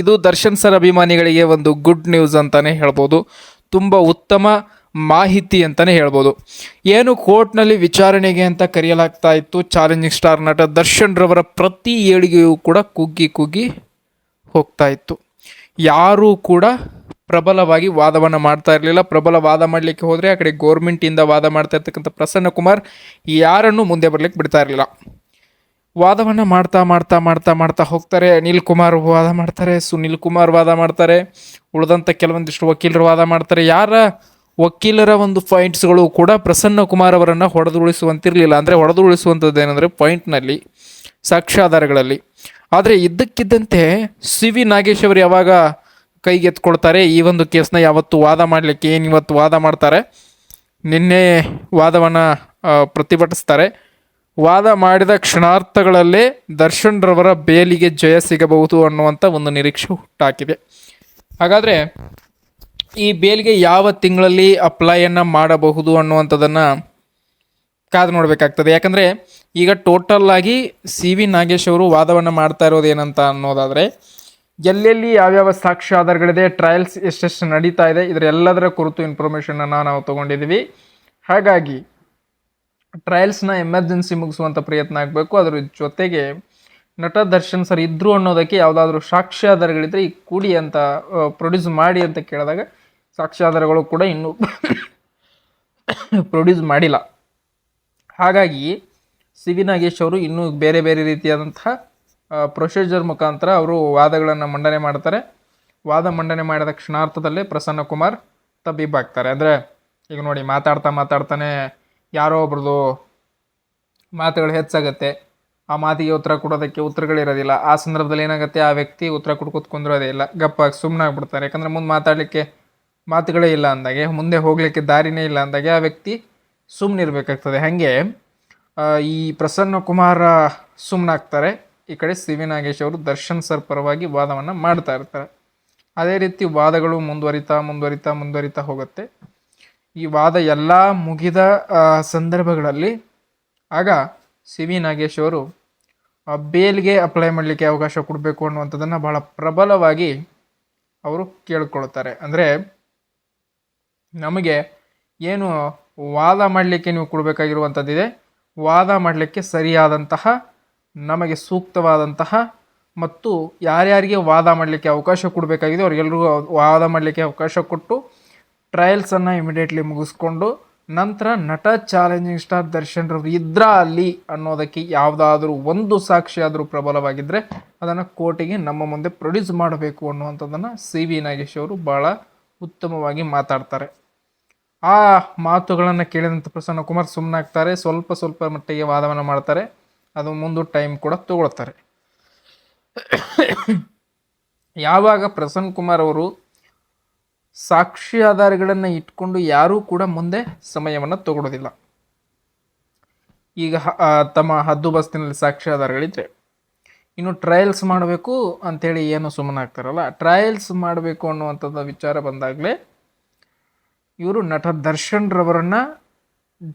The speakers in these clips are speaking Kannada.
ಇದು ದರ್ಶನ್ ಸರ್ ಅಭಿಮಾನಿಗಳಿಗೆ ಒಂದು ಗುಡ್ ನ್ಯೂಸ್ ಅಂತಲೇ ಹೇಳ್ಬೋದು. ತುಂಬ ಉತ್ತಮ ಮಾಹಿತಿ ಅಂತಲೇ ಹೇಳ್ಬೋದು. ಏನು ಕೋರ್ಟ್ನಲ್ಲಿ ವಿಚಾರಣೆಗೆ ಅಂತ ಕರೆಯಲಾಗ್ತಾ ಇತ್ತು. ಚಾಲೆಂಜಿಂಗ್ ಸ್ಟಾರ್ ನಟ ದರ್ಶನ್ ರವರ ಪ್ರತಿ ಏಳಿಗೆಯೂ ಕೂಡ ಕುಗ್ಗಿ ಕುಗ್ಗಿ ಹೋಗ್ತಾ ಇತ್ತು. ಯಾರೂ ಕೂಡ ಪ್ರಬಲವಾಗಿ ವಾದವನ್ನು ಮಾಡ್ತಾ ಇರಲಿಲ್ಲ. ಪ್ರಬಲ ವಾದ ಮಾಡಲಿಕ್ಕೆ ಹೋದರೆ ಆ ಕಡೆ ಗೋರ್ಮೆಂಟಿಂದ ವಾದ ಮಾಡ್ತಾ ಇರ್ತಕ್ಕಂಥ ಪ್ರಸನ್ನ ಕುಮಾರ್ ಯಾರನ್ನು ಮುಂದೆ ಬರಲಿಕ್ಕೆ ಬಿಡ್ತಾ ಇರಲಿಲ್ಲ. ವಾದವನ್ನು ಮಾಡ್ತಾ ಮಾಡ್ತಾ ಮಾಡ್ತಾ ಮಾಡ್ತಾ ಹೋಗ್ತಾರೆ. ಅನಿಲ್ ಕುಮಾರ್ ವಾದ ಮಾಡ್ತಾರೆ, ಸುನಿಲ್ ಕುಮಾರ್ ವಾದ ಮಾಡ್ತಾರೆ ಉಳಿದಂಥ ಕೆಲವೊಂದಿಷ್ಟು ವಕೀಲರು ವಾದ ಮಾಡ್ತಾರೆ. ಯಾರ ವಕೀಲರ ಒಂದು ಪಾಯಿಂಟ್ಸ್ಗಳು ಕೂಡ ಪ್ರಸನ್ನ ಕುಮಾರ್ ಅವರನ್ನು ಹೊಡೆದುರುಳಿಸುವಂತಿರಲಿಲ್ಲ. ಅಂದರೆ ಹೊಡೆದುರುಳಿಸುವಂಥದ್ದು ಏನಂದರೆ ಪಾಯಿಂಟ್ನಲ್ಲಿ ಸಾಕ್ಷ್ಯಾಧಾರಗಳಲ್ಲಿ. ಆದರೆ ಇದ್ದಕ್ಕಿದ್ದಂತೆ ಸಿ ವಿ ನಾಗೇಶ್ ಅವರು ಯಾವಾಗ ಕೈಗೆತ್ಕೊಳ್ತಾರೆ ಈ ಒಂದು ಕೇಸ್ನ ಯಾವತ್ತು ವಾದ ಮಾಡಲಿಕ್ಕೆ ಏನು ಇವತ್ತು ವಾದ ಮಾಡ್ತಾರೆ, ನಿನ್ನೆ ವಾದವನ್ನು ಪ್ರತಿಭಟಿಸ್ತಾರೆ. ವಾದ ಮಾಡಿದ ಕ್ಷಣಾರ್ಥಗಳಲ್ಲೇ ದರ್ಶನ್ ರವರ ಬೇಲಿಗೆ ಜಯ ಸಿಗಬಹುದು ಅನ್ನುವಂಥ ಒಂದು ನಿರೀಕ್ಷೆ ಹುಟ್ಟಾಕಿದೆ. ಹಾಗಾದರೆ ಈ ಬೇಲಿಗೆ ಯಾವ ತಿಂಗಳಲ್ಲಿ ಅಪ್ಲೈಯನ್ನು ಮಾಡಬಹುದು ಅನ್ನುವಂಥದ್ದನ್ನು ಕಾದು ನೋಡಬೇಕಾಗ್ತದೆ. ಯಾಕಂದರೆ ಈಗ ಟೋಟಲ್ ಆಗಿ ಸಿ ವಿ ನಾಗೇಶ್ ಅವರು ವಾದವನ್ನು ಮಾಡ್ತಾ ಇರೋದು ಏನಂತ ಅನ್ನೋದಾದರೆ, ಎಲ್ಲೆಲ್ಲಿ ಯಾವ್ಯಾವ ಸಾಕ್ಷ್ಯಾಧಾರಗಳಿದೆ ಟ್ರಯಲ್ಸ್ ಎಷ್ಟೆಷ್ಟು ನಡೀತಾ ಇದೆ ಇದರ ಎಲ್ಲದರ ಕುರಿತು ಇನ್ಫಾರ್ಮೇಷನನ್ನು ನಾವು ತೊಗೊಂಡಿದ್ದೀವಿ. ಹಾಗಾಗಿ ಟ್ರಯಲ್ಸ್ನ ಎಮರ್ಜೆನ್ಸಿ ಮುಗಿಸುವಂಥ ಪ್ರಯತ್ನ ಆಗಬೇಕು. ಅದರ ಜೊತೆಗೆ ನಟ, ದರ್ಶನ್ ಸರ್ ಇದ್ರು ಅನ್ನೋದಕ್ಕೆ ಯಾವುದಾದ್ರೂ ಸಾಕ್ಷ್ಯಾಧಾರಗಳಿದ್ರೆ ಈ ಕೂಡಿ ಅಂತ ಪ್ರೊಡ್ಯೂಸ್ ಮಾಡಿ ಅಂತ ಕೇಳಿದಾಗ ಸಾಕ್ಷ್ಯಾಧಾರಗಳು ಕೂಡ ಇನ್ನೂ ಪ್ರೊಡ್ಯೂಸ್ ಮಾಡಿಲ್ಲ. ಹಾಗಾಗಿ ಸಿ ವಿ ನಾಗೇಶ್ ಅವರು ಇನ್ನೂ ಬೇರೆ ಬೇರೆ ರೀತಿಯಾದಂತಹ ಪ್ರೊಸೀಜರ್ ಮುಖಾಂತರ ಅವರು ವಾದಗಳನ್ನು ಮಂಡನೆ ಮಾಡ್ತಾರೆ. ವಾದ ಮಂಡನೆ ಮಾಡಿದ ಕ್ಷಣಾರ್ಥದಲ್ಲೇ ಪ್ರಸನ್ನ ಕುಮಾರ್ ತಬ್ಬಿಬ್ಬಾಗ್ತಾರೆ ಅಂದರೆ ಈಗ ನೋಡಿ ಮಾತಾಡ್ತಾ ಮಾತಾಡ್ತಾನೆ ಯಾರೋ ಒಬ್ರದ್ದು ಮಾತುಗಳು ಹೆಚ್ಚಾಗುತ್ತೆ. ಆ ಮಾತಿಗೆ ಉತ್ತರ ಕೊಡೋದಕ್ಕೆ ಉತ್ತರಗಳಿರೋದಿಲ್ಲ ಆ ಸಂದರ್ಭದಲ್ಲಿ ಏನಾಗುತ್ತೆ? ಆ ವ್ಯಕ್ತಿ ಉತ್ತರ ಕೊಟ್ಟು ಕೂತ್ಕೊಂಡಿರೋದೇ ಇಲ್ಲ. ಗಪ್ಪಾಗಿ ಸುಮ್ಮನಾಗ್ಬಿಡ್ತಾರೆ ಯಾಕಂದರೆ ಮುಂದೆ ಮಾತಾಡಲಿಕ್ಕೆ ಮಾತುಗಳೇ ಇಲ್ಲ ಅಂದಾಗೆ, ಮುಂದೆ ಹೋಗಲಿಕ್ಕೆ ದಾರಿನೇ ಇಲ್ಲ ಅಂದಾಗೆ ಆ ವ್ಯಕ್ತಿ ಸುಮ್ಮನಿರ್ಬೇಕಾಗ್ತದೆ ಹಾಗೆ ಈ ಪ್ರಸನ್ನ ಕುಮಾರ ಸುಮ್ಮನಾಗ್ತಾರೆ ಈ ಕಡೆ ಸಿ ವಿ ನಾಗೇಶ್ ಅವರು ದರ್ಶನ್ ಸರ್ ಪರವಾಗಿ ವಾದವನ್ನು ಮಾಡ್ತಾ ಇರ್ತಾರೆ. ಅದೇ ರೀತಿ ವಾದಗಳು ಮುಂದುವರಿತಾ ಮುಂದುವರಿತಾ ಮುಂದುವರಿತಾ ಹೋಗುತ್ತೆ. ಈ ವಾದ ಎಲ್ಲ ಮುಗಿದ ಸಂದರ್ಭಗಳಲ್ಲಿ, ಆಗ ಸಿ ವಿ ನಾಗೇಶ್ ಅವರು ಬೇಲ್ಗೆ ಅಪ್ಲೈ ಮಾಡಲಿಕ್ಕೆ ಅವಕಾಶ ಕೊಡಬೇಕು ಅನ್ನುವಂಥದ್ದನ್ನು ಬಹಳ ಪ್ರಬಲವಾಗಿ ಅವರು ಕೇಳಿಕೊಳ್ತಾರೆ. ಅಂದರೆ, ನಮಗೆ ಏನು ವಾದ ಮಾಡಲಿಕ್ಕೆ ನೀವು ಕೊಡಬೇಕಾಗಿರುವಂಥದ್ದಿದೆ, ವಾದ ಮಾಡಲಿಕ್ಕೆ ಸರಿಯಾದಂತಹ, ನಮಗೆ ಸೂಕ್ತವಾದಂತಹ ಮತ್ತು ಯಾರ್ಯಾರಿಗೆ ವಾದ ಮಾಡಲಿಕ್ಕೆ ಅವಕಾಶ ಕೊಡಬೇಕಾಗಿದೆ ಅವರಿಗೆಲ್ಲರಿಗೂ ವಾದ ಮಾಡಲಿಕ್ಕೆ ಅವಕಾಶ ಕೊಟ್ಟು ಟ್ರಯಲ್ಸನ್ನು ಇಮಿಡಿಯೇಟ್ಲಿ ಮುಗಿಸ್ಕೊಂಡು ನಂತರ ನಟ ಚಾಲೆಂಜಿಂಗ್ ಸ್ಟಾರ್ ದರ್ಶನ್ ರವರು ಇದ್ರ ಅಲ್ಲಿ ಅನ್ನೋದಕ್ಕೆ ಯಾವುದಾದ್ರೂ ಒಂದು ಸಾಕ್ಷಿ ಆದರೂ ಪ್ರಬಲವಾಗಿದ್ದರೆ ಅದನ್ನು ಕೋರ್ಟಿಗೆ ನಮ್ಮ ಮುಂದೆ ಪ್ರೊಡ್ಯೂಸ್ ಮಾಡಬೇಕು ಅನ್ನುವಂಥದ್ದನ್ನು ಸಿ ವಿ ನಾಗೇಶ್ ಅವರು ಭಾಳ ಉತ್ತಮವಾಗಿ ಮಾತಾಡ್ತಾರೆ. ಆ ಮಾತುಗಳನ್ನು ಕೇಳಿದಂಥ ಪ್ರಸನ್ನ ಕುಮಾರ್ ಸುಮ್ಮನಾಗ್ತಾರೆ ಸ್ವಲ್ಪ ಸ್ವಲ್ಪ ಮಟ್ಟಿಗೆ ವಾದವನ್ನು ಮಾಡ್ತಾರೆ, ಅದು ಮುಂದೆ ಟೈಮ್ ಕೂಡ ತಗೊಳ್ತಾರೆ. ಯಾವಾಗ ಪ್ರಸನ್ನ ಕುಮಾರ್ ಅವರು ಸಾಕ್ಷಿ ಆಧಾರಗಳನ್ನು ಇಟ್ಕೊಂಡು ಯಾರೂ ಕೂಡ ಮುಂದೆ ಸಮಯವನ್ನು ತಗೊಳ್ಳೋದಿಲ್ಲ ಈಗ ತಮ್ಮ ಹದ್ದು ಬಸ್ತಿನಲ್ಲಿ ಸಾಕ್ಷಿ ಆಧಾರಗಳಿದ್ರೆ ಇನ್ನು ಟ್ರಯಲ್ಸ್ ಮಾಡಬೇಕು ಅಂಥೇಳಿ ಏನು ಸುಮ್ಮನಾಗ್ತಾರಲ್ಲ ಟ್ರಯಲ್ಸ್ ಮಾಡಬೇಕು ಅನ್ನುವಂಥದ್ದು ವಿಚಾರ ಬಂದಾಗಲೇ ಇವರು ನಟ ದರ್ಶನ್ ರವರನ್ನ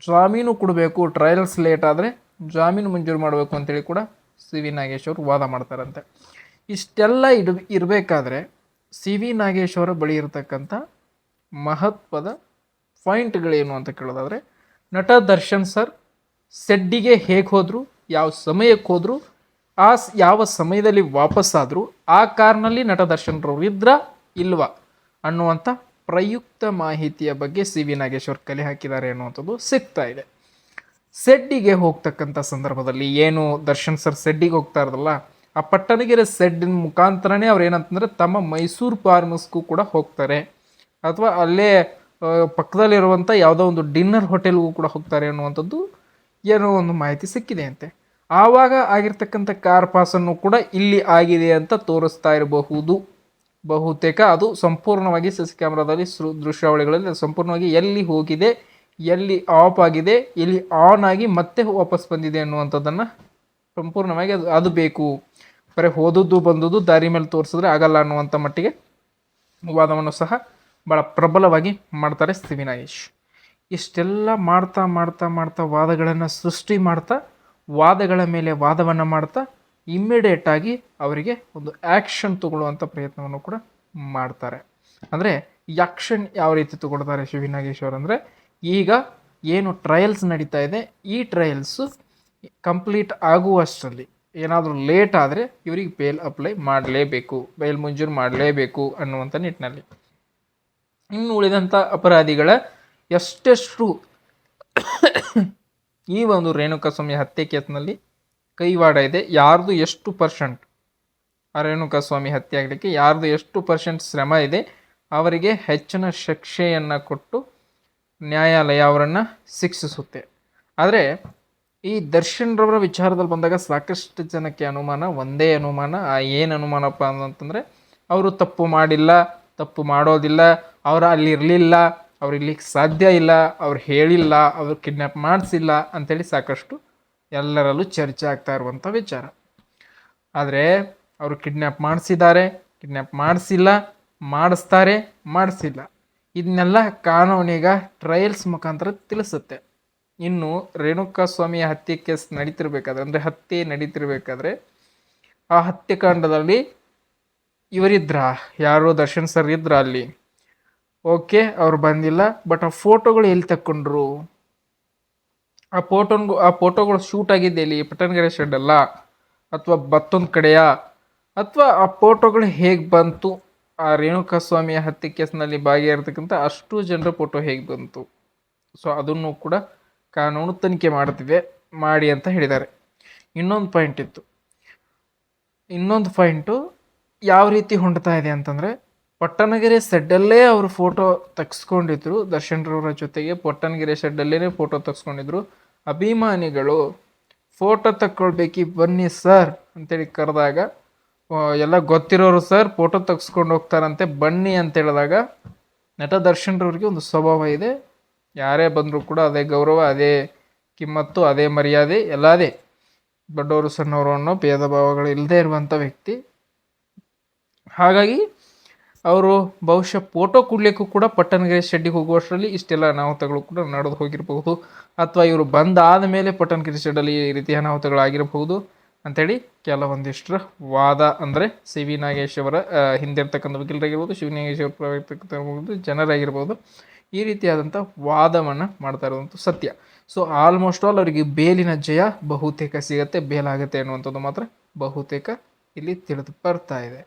ಜಾಮೀನು ಕೊಡಬೇಕು ಟ್ರಯಲ್ಸ್ ಲೇಟ್ ಆದರೆ ಜಾಮೀನು ಮಂಜೂರು ಮಾಡಬೇಕು ಅಂತೇಳಿ ಕೂಡ ಸಿ ವಿ ನಾಗೇಶ್ ಅವರು ವಾದ ಮಾಡ್ತಾರಂತೆ. ಇಷ್ಟೆಲ್ಲ ಇಡ್, ಇರಬೇಕಾದ್ರೆ ಸಿ ವಿ ನಾಗೇಶ್ ಅವರ ಬಳಿ ಇರತಕ್ಕಂಥ ಮಹತ್ವದ ಪಾಯಿಂಟ್ಗಳೇನು ಅಂತ ಕೇಳೋದಾದರೆ, ನಟ ದರ್ಶನ್ ಸರ್ ಸೆಡ್ಡಿಗೆ ಹೇಗೆ ಹೋದರು, ಯಾವ ಸಮಯಕ್ಕೆ ಹೋದರು, ಆ ಯಾವ ಸಮಯದಲ್ಲಿ ವಾಪಸ್ಸಾದರೂ ಆ ಕಾರ್ನಲ್ಲಿ ನಟ ದರ್ಶನ್ ರವರು ಇದ್ರ ಇಲ್ವಾ ಅನ್ನುವಂಥ ಪ್ರಯುಕ್ತ ಮಾಹಿತಿಯ ಬಗ್ಗೆ ಸಿ ವಿ ನಾಗೇಶ್ ಅವರು ಕಲೆ ಹಾಕಿದ್ದಾರೆ ಅನ್ನುವಂಥದ್ದು ಸಿಗ್ತಾ ಇದೆ. ಸೆಡ್ಡಿಗೆ ಹೋಗ್ತಕ್ಕಂಥ ಸಂದರ್ಭದಲ್ಲಿ ಏನು ದರ್ಶನ್ ಸರ್ ಸೆಡ್ಡಿಗೆ ಹೋಗ್ತಾ ಇರೋದಲ್ಲ ಆ ಪಟ್ಟಣಗೆರೆ ಸೆಡ್ಡಿನ ಮುಖಾಂತರನೇ ಅವ್ರು ಏನಂತಂದ್ರೆ ತಮ್ಮ ಮೈಸೂರು ಫಾರ್ಮಸ್ಗೂ ಕೂಡ ಹೋಗ್ತಾರೆ. ಅಥವಾ ಅಲ್ಲೇ ಪಕ್ಕದಲ್ಲಿರುವಂಥ ಯಾವುದೋ ಒಂದು ಡಿನ್ನರ್ ಹೋಟೆಲ್ಗೂ ಕೂಡ ಹೋಗ್ತಾರೆ ಅನ್ನುವಂಥದ್ದು ಏನೋ ಒಂದು ಮಾಹಿತಿ ಸಿಕ್ಕಿದೆ ಅಂತೆ ಆವಾಗ ಆಗಿರ್ತಕ್ಕಂಥ ಕಾರ್ ಪಾಸನ್ನು ಕೂಡ ಇಲ್ಲಿ ಆಗಿದೆ ಅಂತ ತೋರಿಸ್ತಾ ಇರಬಹುದು. ಬಹುತೇಕ ಅದು ಸಂಪೂರ್ಣವಾಗಿ ಸಿ ಸಿ ಕ್ಯಾಮ್ರಾದಲ್ಲಿ ಸೃ, ದೃಶ್ಯಾವಳಿಗಳಲ್ಲಿ ಸಂಪೂರ್ಣವಾಗಿ ಎಲ್ಲಿ ಹೋಗಿದೆ, ಎಲ್ಲಿ ಆಫ್ ಆಗಿದೆ, ಎಲ್ಲಿ ಆನ್ ಆಗಿ ಮತ್ತೆ ವಾಪಸ್ ಬಂದಿದೆ ಅನ್ನುವಂಥದ್ದನ್ನು ಸಂಪೂರ್ಣವಾಗಿ ಅದು ಅದು ಬೇಕು. ಬರೀ ಹೋದದ್ದು ಬಂದದ್ದು ದಾರಿ ಮೇಲೆ ತೋರಿಸಿದ್ರೆ ಆಗಲ್ಲ ಅನ್ನುವಂಥ ಮಟ್ಟಿಗೆ ವಾದವನ್ನು ಸಹ ಭಾಳ ಪ್ರಬಲವಾಗಿ ಮಾಡ್ತಾರೆ ಸಿವಿನಾಯೇಶ್ ಇಷ್ಟೆಲ್ಲ ಮಾಡ್ತಾ ಮಾಡ್ತಾ ಮಾಡ್ತಾ ವಾದಗಳನ್ನು ಸೃಷ್ಟಿ ಮಾಡ್ತಾ, ವಾದಗಳ ಮೇಲೆ ವಾದವನ್ನು ಮಾಡ್ತಾ ಇಮ್ಮಿಡಿಯೇಟಾಗಿ ಅವರಿಗೆ ಒಂದು ಆ್ಯಕ್ಷನ್ ತಗೊಳ್ಳುವಂಥ ಪ್ರಯತ್ನವನ್ನು ಕೂಡ ಮಾಡ್ತಾರೆ. ಅಂದರೆ ಆ್ಯಕ್ಷನ್ ಯಾವ ರೀತಿ ತಗೊಳ್ತಾರೆ ಶಿವಿ ಅಂದರೆ ಈಗ ಏನು ಟ್ರಯಲ್ಸ್ ನಡೀತಾ ಇದೆ, ಈ ಟ್ರಯಲ್ಸು ಕಂಪ್ಲೀಟ್ ಆಗುವಷ್ಟರಲ್ಲಿ ಏನಾದರೂ ಲೇಟ್ ಆದರೆ ಇವರಿಗೆ ಬೇಲ್ ಅಪ್ಲೈ ಮಾಡಲೇಬೇಕು ಬೇಲ್ ಮಂಜೂರು ಮಾಡಲೇಬೇಕು ಅನ್ನುವಂಥ ನಿಟ್ಟಿನಲ್ಲಿ. ಇನ್ನು ಉಳಿದಂಥ ಅಪರಾಧಿಗಳ ಎಷ್ಟೆಷ್ಟು ಈ ಒಂದು ರೇಣುಕಾಸ್ವಾಮಿ ಹತ್ಯೆ ಕೇಸ್ನಲ್ಲಿ ಕೈವಾಡ ಇದೆ, ಯಾರ್ದು ಎಷ್ಟು ಪರ್ಸೆಂಟ್ ಆ ರೇಣುಕಾಸ್ವಾಮಿ ಹತ್ಯೆ ಆಗಲಿಕ್ಕೆ ಯಾರ್ದು ಎಷ್ಟು ಪರ್ಸೆಂಟ್ ಶ್ರಮ ಇದೆ, ಅವರಿಗೆ ಹೆಚ್ಚಿನ ಶಿಕ್ಷೆಯನ್ನು ಕೊಟ್ಟು ನ್ಯಾಯಾಲಯ ಅವರನ್ನು ಶಿಕ್ಷಿಸುತ್ತೆ. ಆದರೆ ಈ ದರ್ಶನ್ರವರ ವಿಚಾರದಲ್ಲಿ ಬಂದಾಗ ಸಾಕಷ್ಟು ಜನಕ್ಕೆ ಅನುಮಾನ, ಒಂದೇ ಅನುಮಾನ, ಆ ಏನು ಅನುಮಾನಪ್ಪ ಅಂತಂದರೆ ಅವರು ತಪ್ಪು ಮಾಡಿಲ್ಲ, ತಪ್ಪು ಮಾಡೋದಿಲ್ಲ, ಅವರು ಅಲ್ಲಿ ಇರಲಿಲ್ಲ, ಅವ್ರು ಇರ್ಲಿಕ್ಕೆ ಸಾಧ್ಯ ಇಲ್ಲ, ಅವ್ರು ಹೇಳಿಲ್ಲ, ಅವ್ರು ಕಿಡ್ನ್ಯಾಪ್ ಮಾಡಿಸಿಲ್ಲ ಅಂಥೇಳಿ ಸಾಕಷ್ಟು ಎಲ್ಲರಲ್ಲೂ ಚರ್ಚೆ ಆಗ್ತಾ ಇರುವಂಥ ವಿಚಾರ. ಆದರೆ ಅವರು ಕಿಡ್ನ್ಯಾಪ್ ಮಾಡಿಸಿದ್ದಾರೆ ಕಿಡ್ನ್ಯಾಪ್ ಮಾಡಿಸಿಲ್ಲ, ಮಾಡಿಸ್ತಾರೆ, ಮಾಡಿಸಿಲ್ಲ. ಇದನ್ನೆಲ್ಲ ಕಾನೂನಿಗ ಟ್ರಯಲ್ಸ್ ಮುಖಾಂತರ ತಿಳಿಸುತ್ತೆ. ಇನ್ನು ರೇಣುಕಾಸ್ವಾಮಿಯ ಹತ್ಯೆ ಕೇಸ್ ನಡೀತಿರ್ಬೇಕಾದ್ರೆ, ಅಂದರೆ ಹತ್ಯೆ ನಡೀತಿರ್ಬೇಕಾದ್ರೆ, ಆ ಹತ್ಯೆಕಾಂಡದಲ್ಲಿ ಇವರಿದ್ರ, ಯಾರು ದರ್ಶನ್ ಸರ್ ಇದ್ರ ಅಲ್ಲಿ. ಓಕೆ, ಅವ್ರು ಬಂದಿಲ್ಲ, ಬಟ್ ಆ ಫೋಟೋಗಳು ಎಲ್ಲಿ ತಕ್ಕೊಂಡ್ರು? ಆ ಫೋಟೋನ್ಗೂ, ಆ ಫೋಟೋಗಳು ಶೂಟ್ ಆಗಿದ್ದೆ ಇಲ್ಲಿ ಪಟನ್ಗೆರೆ ಶೆಡ್ ಅಲ್ಲ? ಅಥವಾ ಮತ್ತೊಂದು ಕಡೆಯ? ಅಥವಾ ಆ ಫೋಟೋಗಳು ಹೇಗೆ ಬಂತು? ಆ ರೇಣುಕಾಸ್ವಾಮಿಯ ಹತ್ಯೆ ಕೇಸ್ನಲ್ಲಿ ಭಾಗಿಯಾಗಿರ್ತಕ್ಕಂಥ ಅಷ್ಟು ಜನರ ಫೋಟೋ ಹೇಗೆ ಬಂತು? ಸೊ ಅದನ್ನು ಕೂಡ ಕಾನೂನು ತನಿಖೆ ಮಾಡ್ತಿದೆ, ಮಾಡಿ ಅಂತ ಹೇಳಿದ್ದಾರೆ. ಇನ್ನೊಂದು ಪಾಯಿಂಟ್ ಇತ್ತು. ಇನ್ನೊಂದು ಪಾಯಿಂಟು ಯಾವ ರೀತಿ ಹೊಂಡ್ತಾ ಇದೆ ಅಂತಂದರೆ ಪಟ್ಟಣಗೆರೆ ಸೆಡ್ಡಲ್ಲೇ ಅವರು ಫೋಟೋ ತೆಗೆಸ್ಕೊಂಡಿದ್ರು. ದರ್ಶನ್ರವರ ಜೊತೆಗೆ ಪಟ್ಟಣಗೆರೆ ಸೆಡ್ಡಲ್ಲೇ ಫೋಟೋ ತೆಗೆಸ್ಕೊಂಡಿದ್ರು. ಅಭಿಮಾನಿಗಳು ಫೋಟೋ ತಕ್ಕೊಳ್ಬೇಕಿ ಬನ್ನಿ ಸರ್ ಅಂತೇಳಿ ಕರೆದಾಗ ಎಲ್ಲ ಗೊತ್ತಿರೋರು ಸರ್ ಫೋಟೋ ತೆಗೆಸ್ಕೊಂಡು ಹೋಗ್ತಾರಂತೆ, ಬನ್ನಿ ಅಂತ ಹೇಳಿದಾಗ, ನಟ ದರ್ಶನ್ರವ್ರಿಗೆ ಒಂದು ಸ್ವಭಾವ ಇದೆ. ಯಾರೇ ಬಂದರೂ ಕೂಡ ಅದೇ ಗೌರವ, ಅದೇ ಕಿಮ್ಮತ್ತು, ಅದೇ ಮರ್ಯಾದೆ ಎಲ್ಲ ಅದೇ ದೊಡ್ಡವರು, ಸಣ್ಣವರು ಅನ್ನೋ ಭೇದ ಭಾವಗಳು ಇಲ್ಲದೆ ಇರುವಂಥ ವ್ಯಕ್ತಿ. ಹಾಗಾಗಿ ಅವರು ಬಹುಶಃ ಫೋಟೋ ಕೊಡಲಿಕ್ಕೂ ಕೂಡ ಪಟ್ಟಣಗಿರಿ ಶೆಡ್ಡಿಗೆ ಹೋಗುವಷ್ಟರಲ್ಲಿ ಇಷ್ಟೆಲ್ಲ ಅನಾಹುತಗಳು ಕೂಡ ನಡೆದು ಹೋಗಿರಬಹುದು. ಅಥವಾ ಇವರು ಬಂದಾದ ಮೇಲೆ ಪಟ್ಟಣಗಿರಿ ಶೆಡ್ಡಲ್ಲಿ ಈ ರೀತಿ ಅನಾಹುತಗಳಾಗಿರಬಹುದು ಅಂಥೇಳಿ ಕೆಲವೊಂದಿಷ್ಟರ ವಾದ ಅಂದರೆ ಸಿ ವಿ ನಾಗೇಶ್ ಅವರ ಹಿಂದಿರ್ತಕ್ಕಂಥ ವಕೀಲರಾಗಿರ್ಬೋದು ಶಿವ ನಾಗೇಶ್ ಅವರ ಪ್ರವರ್ತಕ್ಕಂಥ ಜನರಾಗಿರ್ಬೋದು. ಈ ರೀತಿಯಾದಂಥ ವಾದವನ್ನು ಮಾಡ್ತಾ ಇರೋದಂಥ ಸತ್ಯ. ಸೊ ಆಲ್ಮೋಸ್ಟ್ ಆಲ್ ಅವರಿಗೆ ಬೇಲಿನ ಜಯ ಬಹುತೇಕ ಸಿಗತ್ತೆ, ಬೇಲಾಗುತ್ತೆ ಅನ್ನುವಂಥದ್ದು ಮಾತ್ರ ಬಹುತೇಕ ಇಲ್ಲಿ ತಿಳಿದು ಬರ್ತಾ ಇದೆ.